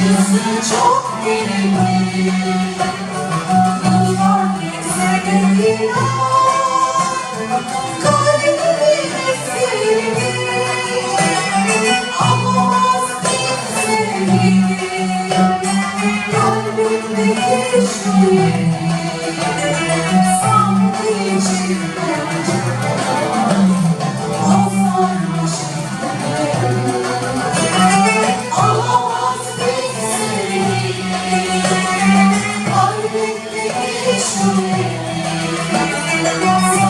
Sizi çok bilinir Bunu fark etse gönül Kalbimi sildi Anlamaz kimseyi Kalbimde geçti Thank you.